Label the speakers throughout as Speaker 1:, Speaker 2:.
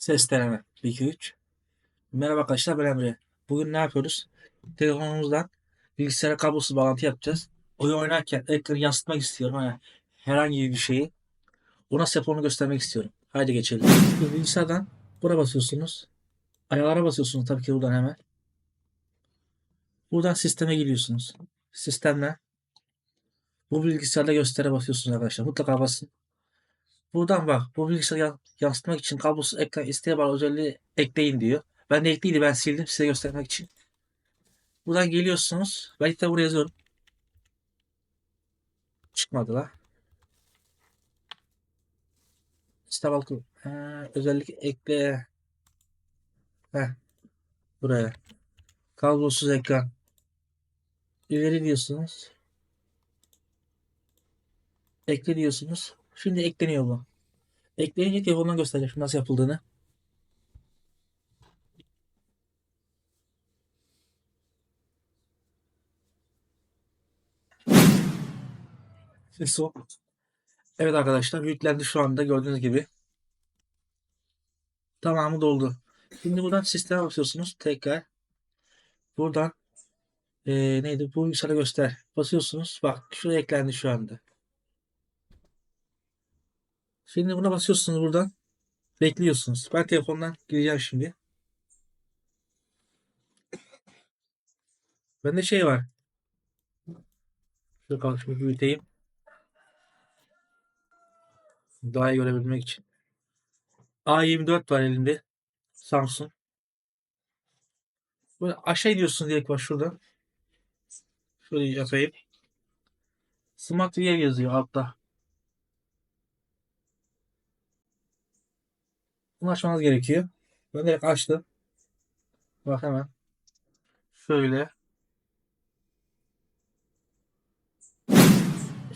Speaker 1: Ses deneme 1 2 3. Merhaba arkadaşlar ben Emre. Bugün ne yapıyoruz? Telefonumuzdan bilgisayara kablosuz bağlantı yapacağız. Oyun oynarken ekranı yansıtmak istiyorum. Hani herhangi bir şeyi. O nasıl göstermek istiyorum. Haydi geçelim. Bilgisayardan buraya basıyorsunuz. Ayarlara basıyorsunuz tabii ki buradan hemen. Buradan sisteme giriyorsunuz. Sistemle bu bilgisayarda göstere basıyorsunuz arkadaşlar. Mutlaka basın. Buradan bak bu bilgisayarı yan- yansıtmak için kablosuz ekran isteğe bağlı özelliği ekleyin diyor. Ben de ekliydi ben sildim size göstermek için. Buradan geliyorsunuz. Belki de buraya yazıyorum. Çıkmadı la. İşte balkon. Ha, özellik ekle. Heh. Buraya. Kablosuz ekran. İleri diyorsunuz. Ekle diyorsunuz. Şimdi ekleniyor bu. Ekleyince telefondan göstereceğim nasıl yapıldığını. Ses o. Evet arkadaşlar yüklendi şu anda gördüğünüz gibi. Tamamı doldu. Şimdi buradan sisteme basıyorsunuz tekrar. Buradan eee, neydi bu bilgisayara göster. Basıyorsunuz. Bak şuraya eklendi şu anda. Şimdi buna basıyorsunuz buradan. Bekliyorsunuz. Ben telefondan gireceğim şimdi. Bende şey var. Şöyle kalkışımı büyüteyim. Daha iyi görebilmek için. A24 var elimde. Samsung. Böyle aşağı iniyorsun direkt bak şuradan. Şöyle yapayım. Smart View yazıyor altta. Bunu açmanız gerekiyor. Ben direkt açtım. Bak hemen. Şöyle.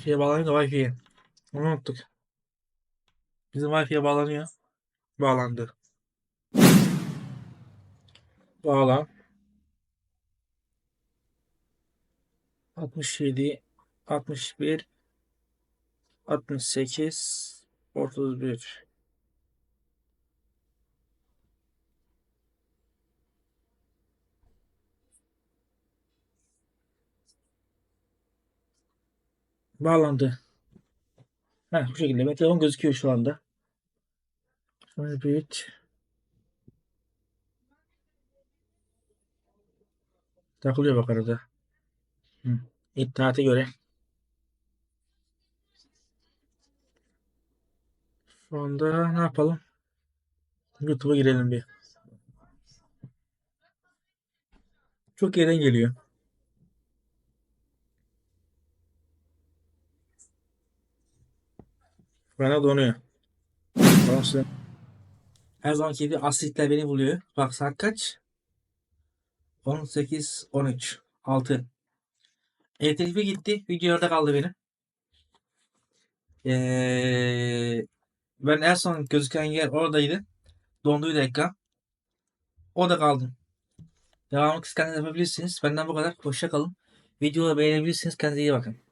Speaker 1: Şeye bağlanıyor da Wi-Fi'ye. Onu unuttuk. Bizim Wi-Fi'ye bağlanıyor. Bağlandı. Bağlan. 67 61 68 31 Bağlandı. Heh, bu şekilde. Benim telefon gözüküyor şu anda. Şöyle büyüt. Takılıyor bak arada. Hı. Göre. Şu anda ne yapalım? YouTube'a girelim bir. Çok yerden geliyor. Bana donuyor. Tamam size. Her zamanki gibi asitler beni buluyor. Bak saat kaç? 18, 13, 6. Elektrik bir gitti. Video orada kaldı benim. Ee, ben en son gözüken yer oradaydı. Donduydu ekran. O da kaldım. Devamlı kıskanç yapabilirsiniz. Benden bu kadar. Hoşça kalın. Videoyu beğenebilirsiniz. Kendinize iyi bakın.